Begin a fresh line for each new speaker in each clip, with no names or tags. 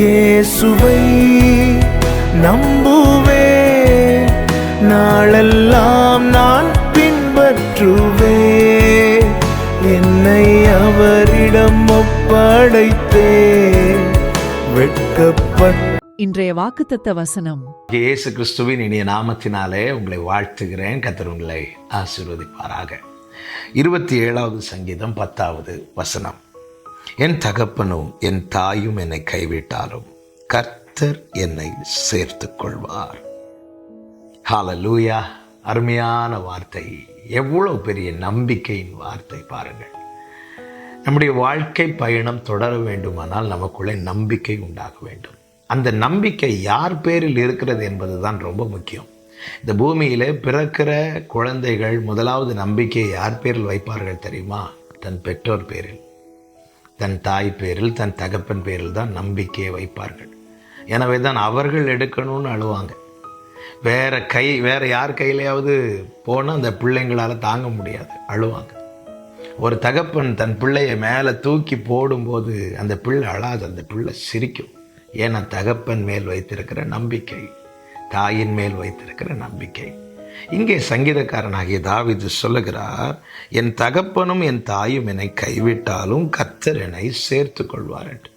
இயேசுவை நம்புவேன் நாளெல்லாம் நான் பின்பற்றுவேன் என்னை அவரிடம் ஒப்படைத்தேன். வெட்கப்பட்ட
இன்றைய வாக்குத்தத்த வசனம்.
இயேசு கிறிஸ்துவின் இனிய நாமத்தினாலே உங்களை வாழ்த்துகிறேன். கத்தர் உங்களை ஆசீர்வதிப்பாராக. இருபத்தி ஏழாவது சங்கீதம் பத்தாவது வசனம். என் தகப்பனும் என் தாயும் என்னை கைவிட்டாலும் கர்த்தர் என்னை சேர்த்து கொள்வார் ஹாலலூயா அருமையான வார்த்தை. எவ்வளோ பெரிய நம்பிக்கையின் வார்த்தை பாருங்கள். நம்முடைய வாழ்க்கை பயணம் தொடர வேண்டுமானால் நமக்குள்ளே நம்பிக்கை உண்டாக வேண்டும். அந்த நம்பிக்கை யார் பேரில் இருக்கிறது என்பதுதான் ரொம்ப முக்கியம். இந்த பூமியிலே பிறக்கிற குழந்தைகள் முதலாவது நம்பிக்கையை யார் பேரில் வைப்பார்கள் தெரியுமா? தன் பெற்றோர் பேரில். தன் தாய் பேரில் தன் தகப்பன் பேரில் தான் நம்பிக்கையை வைப்பார்கள். எனவே தான் அவர்கள் எடுக்கணும்னு அழுவாங்க. வேறு கை வேற யார் கையிலையாவது போனால் அந்த பிள்ளைங்களால் தாங்க முடியாது அழுவாங்க. ஒரு தகப்பன் தன் பிள்ளையை மேலே தூக்கி போடும்போது அந்த பிள்ளை அழாது அந்த பிள்ளை சிரிக்கும். ஏன்னா தகப்பன் மேல் வைத்திருக்கிற நம்பிக்கை தாயின் மேல் வைத்திருக்கிற நம்பிக்கை. இங்கே சங்கீதக்காரனாகிய தாவிது சொல்லுகிறார் என் தகப்பனும் என் தாயும் என்னை கைவிட்டாலும் கர்த்தர் என்னை சேர்த்து கொள்வார்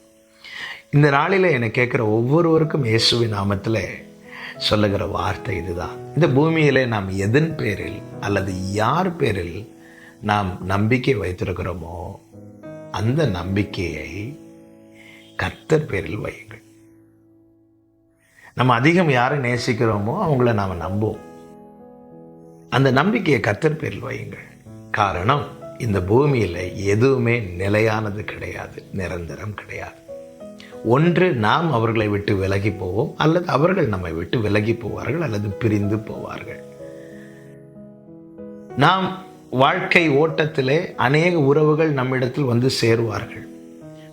இந்த நாளில் என்னை கேட்குற ஒவ்வொருவருக்கும் இயேசுவின் நாமத்தில் சொல்லுகிற வார்த்தை இதுதான். இந்த பூமியிலே நாம் எதன் பேரில் அல்லது யார் பேரில் நாம் நம்பிக்கை வைத்திருக்கிறோமோ அந்த நம்பிக்கையை கர்த்தர் பேரில் வையுங்கள். நம்ம அதிகம் யாரை நேசிக்கிறோமோ அவங்கள நாம் நம்புவோம். அந்த நம்பிக்கையை கத்தர் பேரில் வையுங்கள். காரணம் இந்த பூமியில் எதுவுமே நிலையானது கிடையாது நிரந்தரம் கிடையாது. ஒன்று நாம் அவர்களை விட்டு விலகி போவோம் அல்லது அவர்கள் நம்மை விட்டு விலகி போவார்கள் அல்லது பிரிந்து போவார்கள். நாம் வாழ்க்கை ஓட்டத்திலே அநேக உறவுகள் நம்மிடத்தில் வந்து சேருவார்கள்.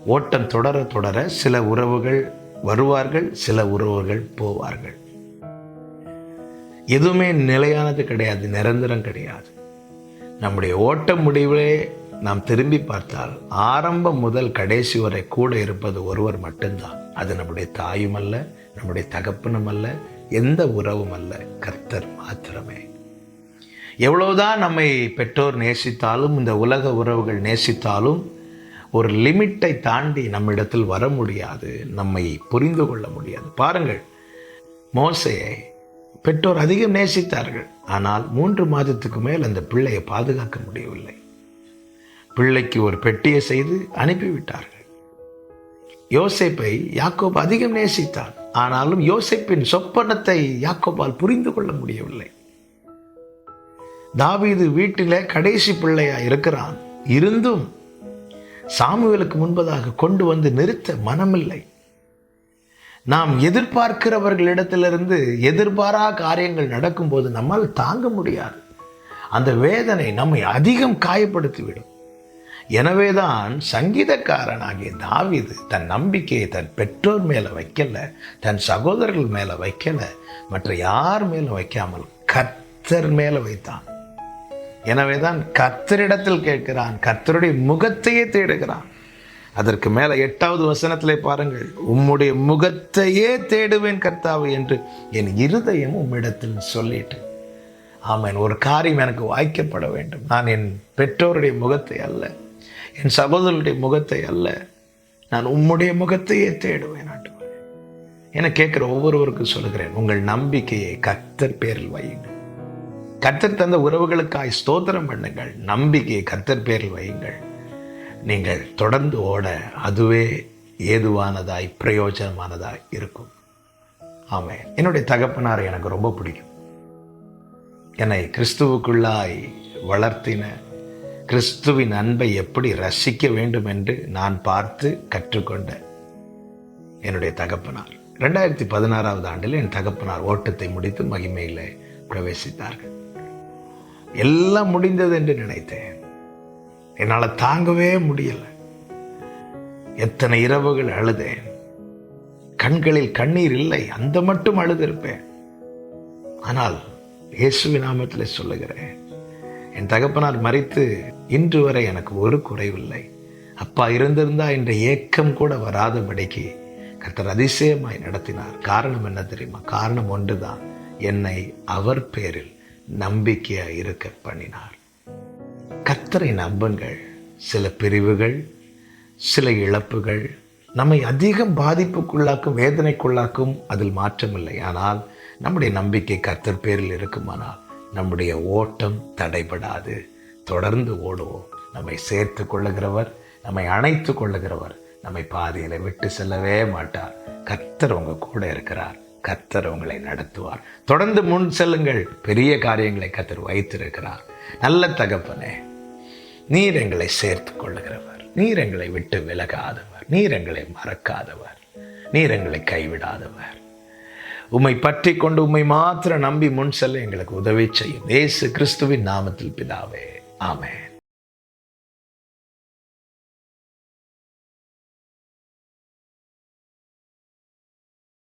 ஓட்டம் தொடர தொடர சில உறவுகள் வருவார்கள் சில உறவுகள் போவார்கள். எதுவுமே நிலையானது கிடையாது நிரந்தரம் கிடையாது. நம்முடைய ஓட்ட முடிவிலே நாம் திரும்பி பார்த்தால் ஆரம்பம் முதல் கடைசி வரை கூட இருப்பது ஒருவர் மட்டும்தான். அது நம்முடைய தாயும் அல்ல நம்முடைய தகப்பனும் அல்ல எந்த உறவும் அல்ல கர்த்தர் மாத்திரமே. எவ்வளவுதான் நம்மை பெற்றோர் நேசித்தாலும் இந்த உலக உறவுகள் நேசித்தாலும் ஒரு லிமிட்டை தாண்டி நம்மிடத்தில் வர முடியாது நம்மை புரிந்து கொள்ள முடியாது. பாருங்கள் மோசையை பெற்றோர் அதிகம் நேசித்தார்கள். ஆனால் மூன்று மாதத்துக்கு மேல் அந்த பிள்ளையை பாதுகாக்க முடியவில்லை. பிள்ளைக்கு ஒரு பெட்டியை செய்து அனுப்பிவிட்டார்கள். யோசேப்பை யாக்கோப் அதிகம் நேசித்தான். ஆனாலும் யோசேப்பின் சொப்பனத்தை யாக்கோபால் புரிந்து கொள்ள முடியவில்லை. தாவீது வீட்டில கடைசி பிள்ளையா இருக்கிறான். இருந்தும் சாமுவேலுக்கு முன்பதாக கொண்டு வந்து நிறுத்த மனமில்லை. நாம் எதிர்பார்க்கிறவர்களிடத்திலிருந்து எதிர்பாரா காரியங்கள் நடக்கும்போது நம்மால் தாங்க முடியாது. அந்த வேதனை நம்மை அதிகம் காயப்படுத்திவிடும். எனவே தான் சங்கீதக்காரனாகிய தாவிது தன் நம்பிக்கையை தன் பெற்றோர் மேலே வைக்கலை தன் சகோதரர்கள் மேலே வைக்கலை மற்ற யார் மேலும் வைக்காமல் கர்த்தர் மேலே வைத்தான். எனவே தான் கர்த்தரிடத்தில் கேட்கிறான் கர்த்தருடைய முகத்தையே தேடுகிறான். அதற்கு மேலே எட்டாவது வசனத்திலே பாருங்கள். உம்முடைய முகத்தையே தேடுவேன் கர்த்தாவு என்று என் இருதயம் உம்மிடத்தில் சொல்லிட்டு ஆமாம் ஒரு காரியம் எனக்கு வாய்க்கப்பட வேண்டும். நான் என் பெற்றோருடைய முகத்தை அல்ல என் சகோதரருடைய முகத்தை அல்ல நான் உம்முடைய முகத்தையே தேடுவேன் ஆண்டவரே என கேட்குற ஒவ்வொருவருக்கும் சொல்லுகிறேன் உங்கள் நம்பிக்கையை கத்தர் பேரில் வையுங்கள். கர்த்தர் தந்த உறவுகளுக்காய் ஸ்தோத்திரம் பண்ணுங்கள். நம்பிக்கையை கர்த்தர் பேரில் வையுங்கள். நீங்கள் தொடர்ந்து ஓட அதுவே ஏதுவானதாய் பிரயோஜனமானதாய் இருக்கும். ஆமாம் என்னுடைய தகப்பனார் எனக்கு ரொம்ப பிடிக்கும். என்னை கிறிஸ்துவுக்குள்ளாய் வளர்த்தின கிறிஸ்துவின் அன்பை எப்படி ரசிக்க வேண்டும் என்று நான் பார்த்து கற்றுக்கொண்ட என்னுடைய தகப்பனார். ரெண்டாயிரத்தி பதினாறாவது ஆண்டில் என் தகப்பனார் ஓட்டத்தை முடித்து மகிமையில் பிரவேசித்தார்கள். எல்லாம் முடிந்தது என்று நினைத்தேன். என்னால் தாங்கவே முடியல. எத்தனை இரவுகள் அழுதேன். கண்களில் கண்ணீர் இல்லை அந்த மட்டும் அழுதிருப்பேன். ஆனால் இயேசுவி நாமத்தில் சொல்லுகிறேன் என் தகப்பனார் மறித்து இன்று வரை எனக்கு ஒரு குறைவில்லை. அப்பா இருந்திருந்தா என்ற ஏக்கம் கூட வராதபடிக்கு கர்த்தர் அதிசயமாய் நடத்தினார். காரணம் என்ன தெரியுமா? காரணம் ஒன்றுதான். என்னை அவர் பேரில் நம்பிக்கையாக இருக்க பண்ணினார். கர்த்தரை நம்புங்கள். சில பிரிவுகள் சில இழப்புகள் நம்மை அதிகம் பாதிப்புக்குள்ளாக்கும் வேதனைக்குள்ளாக்கும் அதில் மாற்றமில்லை. ஆனால் நம்முடைய நம்பிக்கை கர்த்தர் பேரில் இருக்குமானால் நம்முடைய ஓட்டம் தடைபடாது. தொடர்ந்து ஓடுவோம். நம்மை சேர்த்து கொள்ளுகிறவர் நம்மை அணைத்து கொள்ளுகிறவர் நம்மை பாதியில் விட்டு செல்லவே மாட்டார். கர்த்தர் உங்கள் கூட இருக்கிறார். கர்த்தர் உங்களை நடத்துவார். தொடர்ந்து முன் செல்லுங்கள். பெரிய காரியங்களை கர்த்தர் வைத்திருக்கிறார். நல்ல தகப்பனே நீர் எங்களை சேர்த்து கொள்ளுகிறவர். நீர் எங்களை விட்டு விலகாதவர். நீர் எங்களை மறக்காதவர். நீர் எங்களை கைவிடாதவர். உம்மை பற்றி கொண்டு உம்மை மாத்திர நம்பி முன் செல்ல எங்களுக்கு உதவி செய்யும். இயேசு கிறிஸ்துவின் நாமத்தில் பிதாவே. ஆமேன்.